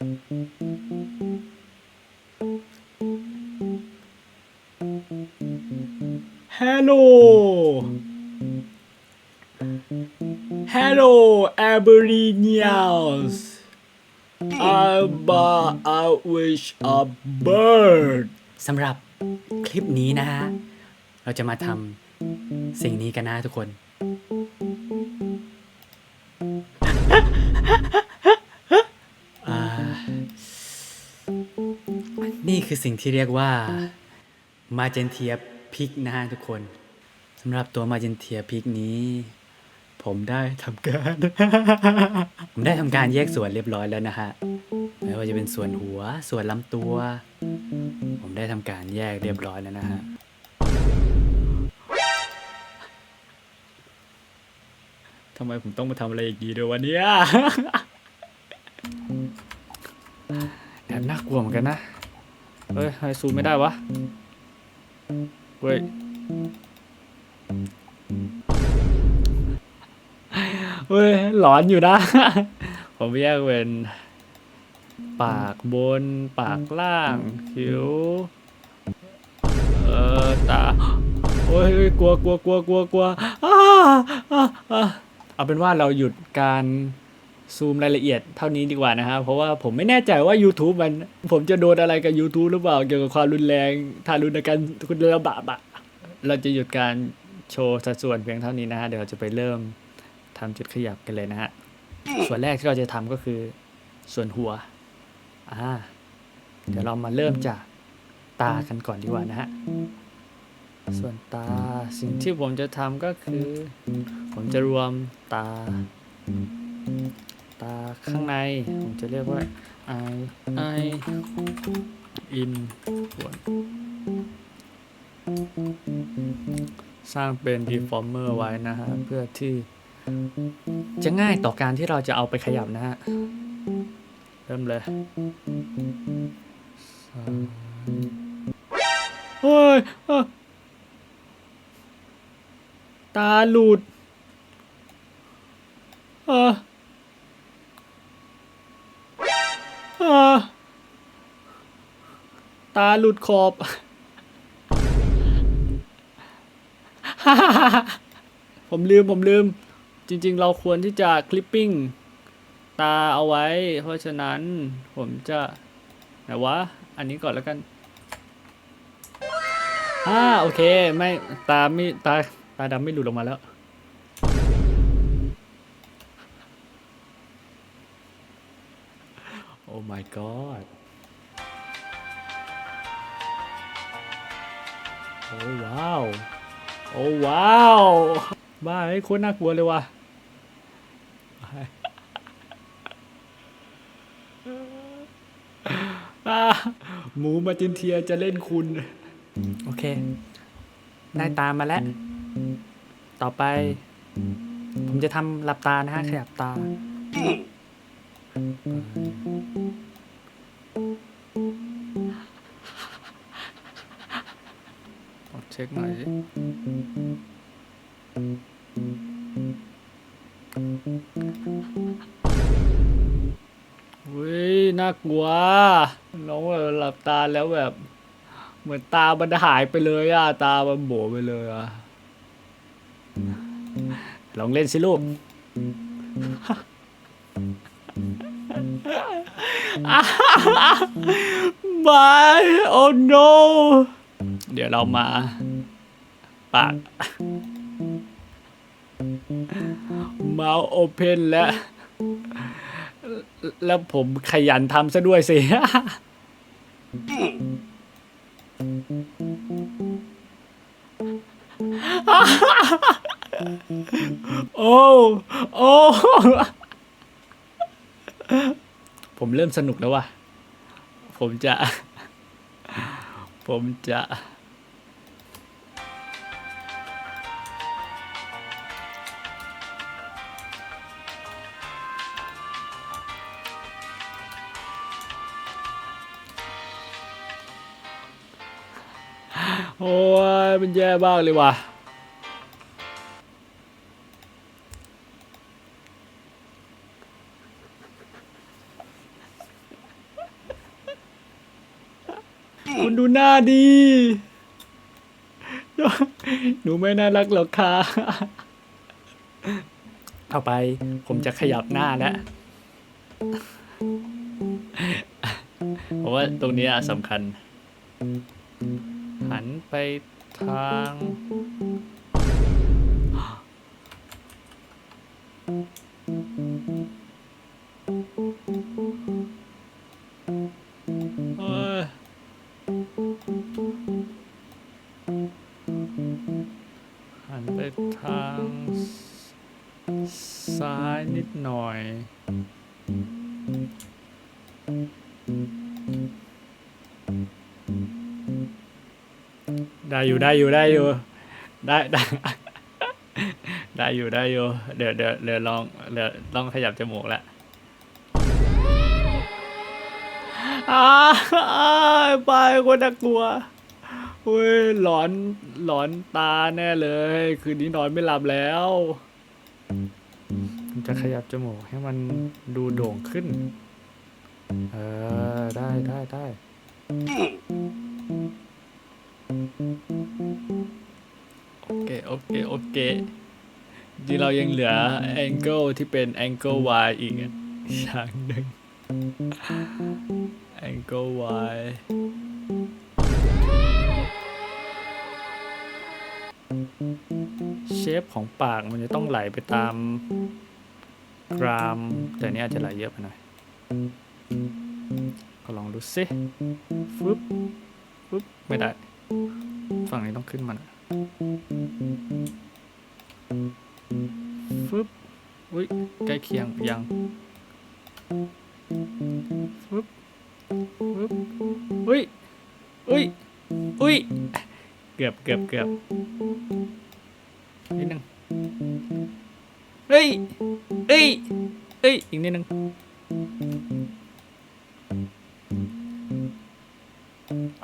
Hello Hello Aboriginals I'm a wish a bird สำหรับคลิปนี้นะฮะ เราจะมาทำสิ่งนี้กันนะทุกคน นี่คือสิ่งที่เรียกว่ามาเจนเทียพิกนะฮะทุกคนสำหรับตัวมาเจนเทียพิกนี้ ผมได้ทำการ ผมได้ทำการแยกส่วนเรียบร้อยแล้วนะฮะไม่ว่าจะเป็นส่วนหัวส่วนลำตัว ผมได้ทำการแยกเรียบร้อยแล้วนะฮะทำไมผมต้องมาทำอะไรอย่างนี้ด้วยวะเนี่ยแอบน่ากลัวเหมือนกันนะ เฮ้ยไฮซูมไม่ได้วะ เว้ย เว้ย หลอนอยู่นะ ผมแยกเป็น ปากบน ปากล่าง คิ้ว เออตา โอ้ยเฮ้ยกลัวกลัวกลัวกลัวกลัวอ้าอ้าอ้าเอาเป็นว่าเราหยุดการ ซูมรายละเอียดเท่านี้ดีกว่านะครับ เพราะว่าผมไม่แน่ใจว่า YouTube มัน ผมจะโดนอะไรกับ YouTube หรือเปล่า เกี่ยวกับความรุนแรงทารุณกันคุณระบาบะเราจะหยุดการโชว์สัดส่วนเพียงเท่านี้นะฮะ เดี๋ยวเราจะไปเริ่มทำจุดขยับกันเลยนะฮะ ส่วนแรกที่เราจะทำก็คือส่วนหัว อ่า เดี๋ยวเรามาเริ่มจากตากันก่อนดีกว่านะฮะ ส่วนตาสิ่งที่ผมจะทำก็คือ ผมจะรวมตา ตาข้างใน ผมจะเรียกว่า I I in ส่วนสร้างเป็น deformer ไว้นะฮะ เพื่อที่จะง่ายต่อการที่เราจะเอาไปขยับนะฮะ เริ่มเลยเฮ้ยอตาหลุด เออ ตาหลุดขอบผมลืมผมลืม จริง ๆ เราควรที่จะคลิปปิ้งตาเอาไว้ เพราะฉะนั้นผมจะ ไหนวะ อันนี้ก่อนแล้วกันอ่าโอเค ไม่ ตาไม่ตาตาดำไม่หลุดออกมาแล้ว โอ้ my god โอ้ว้าว โอ้ว้าว บ้าไอ้คตรน่ากลัวเลยว่ะอ่าหมูมาจินเทียจะเล่นคุณ โอเค ได้ตามมาแล้ว ต่อไป ผมจะทำหลับตานะฮะ ขยับตา เช็คหน่อยสิวิน่ากลัวน้องแบบหลับตาแล้วแบบ เหมือนตามันหายไปเลยอะตามันโบไปเลยอะลองเล่นสิลูก บายโอ้ no เดี๋ยวเรามาปากมาโอเพนแล้วแล้วผมขยันทำซะด้วยสิ โอ้ โอ้ ผมเริ่มสนุกแล้วว่ะ ผมจะ ผมจะ โอ้ยมันแย่บ้างเลยว่ะ คุณดูหน้าดี หนูไม่น่ารักหรอกค่ะเอาไป ผมจะขยับหน้าแล้วเพราะว่าตรงนี้สำคัญ หันไปทาง ทางซ้ายนิดหน่อย ได้อยู่ได้อยู่ได้อยู่ ได้ได้ได้อยู่ได้อยู่ เดี๋ยวเดี๋ยวเดี๋ยวลองเดี๋ยวลองขยับจมูกละอ้าไปคนน่ากลัว เฮ้ยหลอนหลอนตาแน่เลย คืนนี้นอนไม่หลับแล้วผมจะขยับจมูกให้มันดูโด่งขึ้น เออ ได้ได้ได้โอเค โอเค โอเคจริงเรายังเหลือ angle ที่เป็น angle y อีกอะอย่างหนึ่ง angle y เชฟของปากมันจะต้องไหลไปตามกราม แต่นี่อาจจะไหลเยอะไปหน่อย ก็ลองดูสิฟึบฟึบไม่ได้ ฝั่งนี้ต้องขึ้นมาหน่อยฟึบอุ้ยใกล้เคียงยังฟึบฟึบอุ้ยอุ้ยอุ้ย กือบเกือบเกือบนิดนึงเฮ้ยเฮ้ยเฮ้ยอีกนิดนึง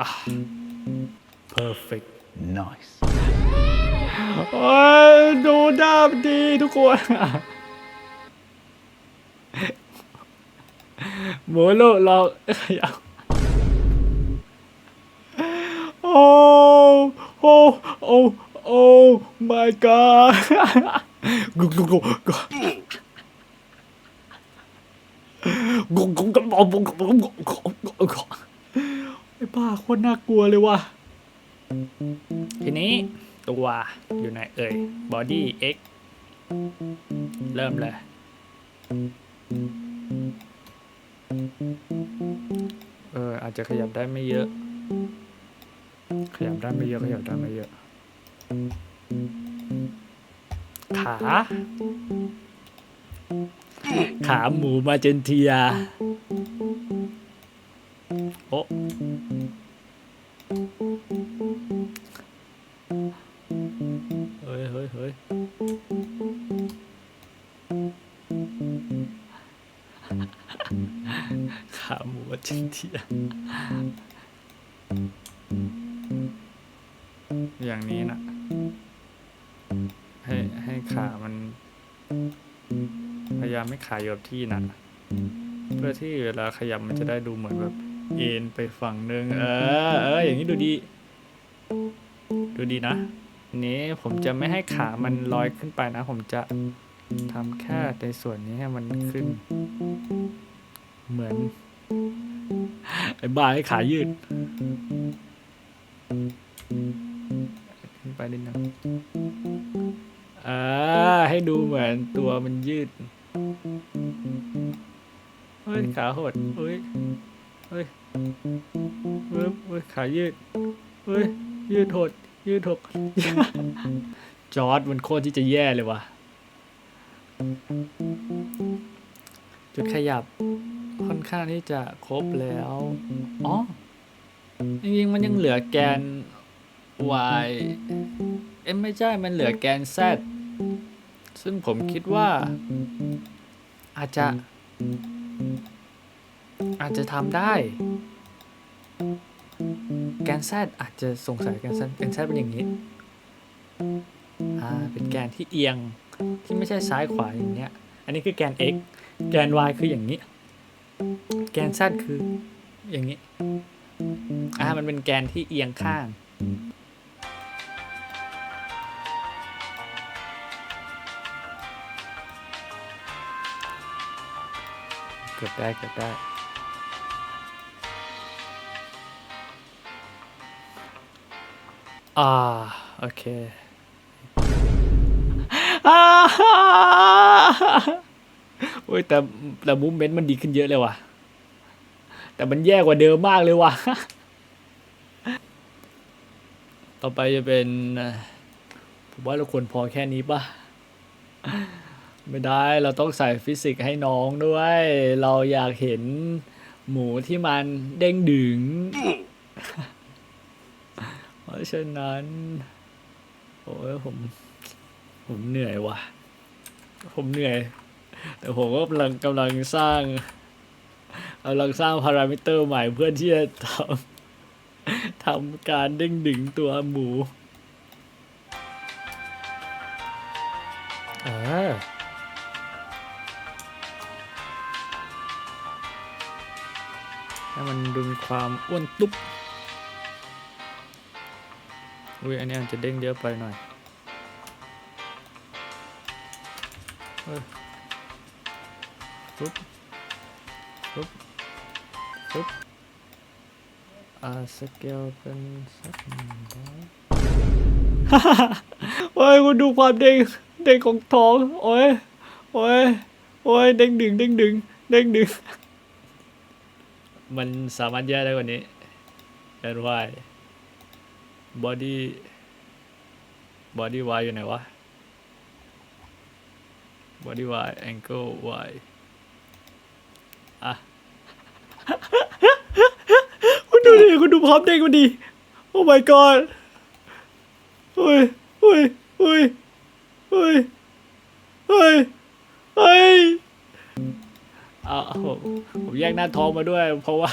อะ perfect Nice. โอ้ยดูหน้ามันดีทุกคนหมูลูกเราขยับโอ้ โอ้โอ้โอ้ my god กุกกุกกุกกุกกุกกุกกุกกุกกุกกุกกุกไอ้บ้าโคตรน่ากลัวเลยว่ะทีนี้ตัวอยู่ไหนเอ่ย body x เริ่มเลยเอออาจจะขยับได้ไม่เยอะ ขยับได้ไม่เยอะขยับได้ไม่เยอะ ขา ขาหมูมาเจนเทีย โอ้เฮ้ยเฮ้ยเฮ้ยขาหมูมาเจนเทีย อย่างนี้นะให้ให้ขามัน พยายามไม่ขาอยู่กับที่นะเพื่อที่เวลาขยับมันจะได้ดูเหมือนแบบเอ็นไปฝั่งหนึ่งเออ เออ อย่างนี้ดูดี ดูดีนะ นี้ผมจะไม่ให้ขามันลอยขึ้นไปนะ ผมจะทำแค่ในส่วนนี้ให้มันขึ้น เหมือน ไอ้บ้าให้ขายืด ขึ้นไปนิดนึงอ่าให้ดูเหมือนตัวมันยืด เฮ้ย ขาหดเฮ้ยเฮ้ย เฮ้ยเฮ้ย ขายืด เฮ้ย ยืดหด ยืดหดจอร์ดมันโคตรที่จะแย่เลยว่ะ จุดขยับค่อนข้างที่จะครบแล้ว อ๋อ จริงๆ มันยังเหลือแกน y เอ้ยไม่ใช่มันเหลือแกน z ซึ่งผมคิดว่า อาจจะ อาจจะทำได้ แกน z อาจจะสงสัยแกน z แกน z เป็นอย่างนี้ อ่า เป็นแกนที่เอียงที่ไม่ใช่ซ้ายขวาอย่างเนี้ย อันนี้คือแกน x แกน y คืออย่างนี้ แกน z คืออย่างนี้ อ่า มันเป็นแกนที่เอียงข้าง เกือบได้เกือบได้อ่าโอเคอ่าโอ้ยแต่แต่มูเมนต์มันดีขึ้นเยอะเลยว่ะ แต่มันแย่กว่าเดิมมากเลยว่ะ ต่อไปจะเป็น ผมว่าเราควรพอแค่นี้ป่ะ ไม่ได้เราต้องใส่ฟิสิกส์ให้น้องด้วย เราอยากเห็นหมูที่มันเด้งดึง เพราะฉะนั้น โอ้ยผม ผมเหนื่อยว่ะ ผมเหนื่อย แต่ผมก็กำลังกำลังสร้างกำลังสร้างพารามิเตอร์ใหม่เพื่อที่จะทำทำการเด้งดึงตัวหมูเออ ให้มันดูมีความอ้วนตุ๊บอุ้ยอันนี้มันจะเด้งเยอะไปหน่อยเฮ้ยปุ๊บปุ๊บปุ๊บอ่าสเกลเป็นสักหนึ่งร้อยโอ้ยคุณดูความเด้งเด้งของท้องโอ้ยโอ้ยโอ้ยเด้งดึงเด้งดึงเด้งดึง มันสามารถแย่ได้กว่านี้เป็นวายบอดี้บอดี้วายอยู่ไหนวะบอดี้วายแองเกิลวายอะคุณดูดิคุณดูพร้อมเด้งมันดี โอ้ my god เฮ้ยเฮ้ยเฮ้ย ผมแยกหน้าท้องมาด้วย เพราะว่า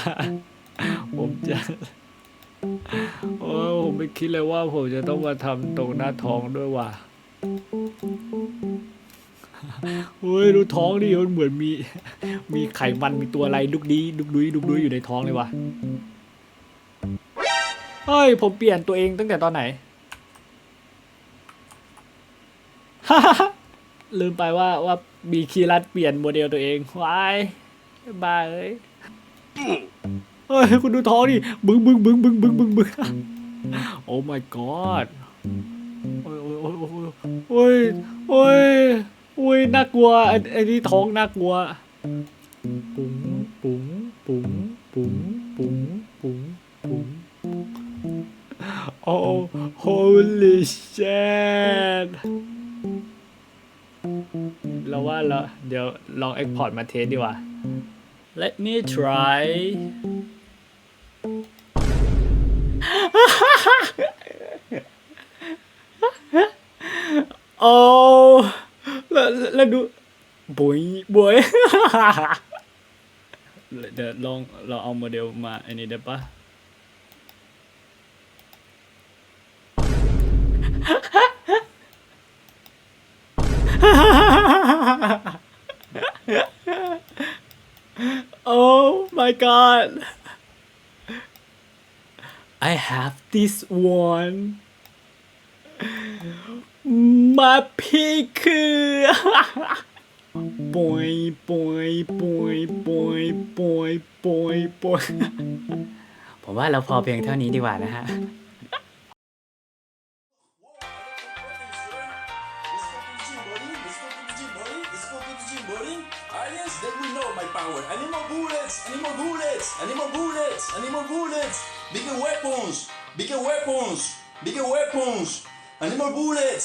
ผมจะโอ้ผมไม่คิดเลยว่าผมจะต้องมาทำตรงหน้าท้องด้วยว่ะเฮ้ยดูท้องดิมันเหมือนมี มีไขมันมีตัวอะไรดุกดีดุกดุยดุกดุยอยู่ในท้องเลยว่ะเฮ้ยผมเปลี่ยนตัวเองตั้งแต่ตอนไหนลืมไปว่าว่ามีคีรัตเปลี่ยนโมเดลตัวเองวาย บ้าเอ้ยเฮ้ยคุณดูท้องดิบึ้งบึ้งบึ้งบึ้งบึ้งบึ้งบึ้งโอ้ my god โอ้ยโอ้ยโอ้ยโอ้ยโอ้ยน่ากลัวไอ้ไอ้นี่ท้องน่ากลัวปุ๋งปุ๋งปุ๋งปุ๋งปุ๋งปุ๋งปุ๋งโอ้ holy shit เราว่าเราเดี๋ยวลอง export มาเทสดีกว่า let me try โอ้แล้วแล้วดูบุยบุยเดี๋ยวลองเราเอาโมเดลมาอันนี้ได้ปะ Oh my god. I have this one. มาพี่คือปอยปอยปอยปอยปอยปอยปอยผมว่าเราพอเพียงเท่านี้ดีกว่านะฮะ bullets. More bullets. Need more bullets. Need more bullets. Bigger weapons. Bigger weapons. Bigger weapons. Need more bullets.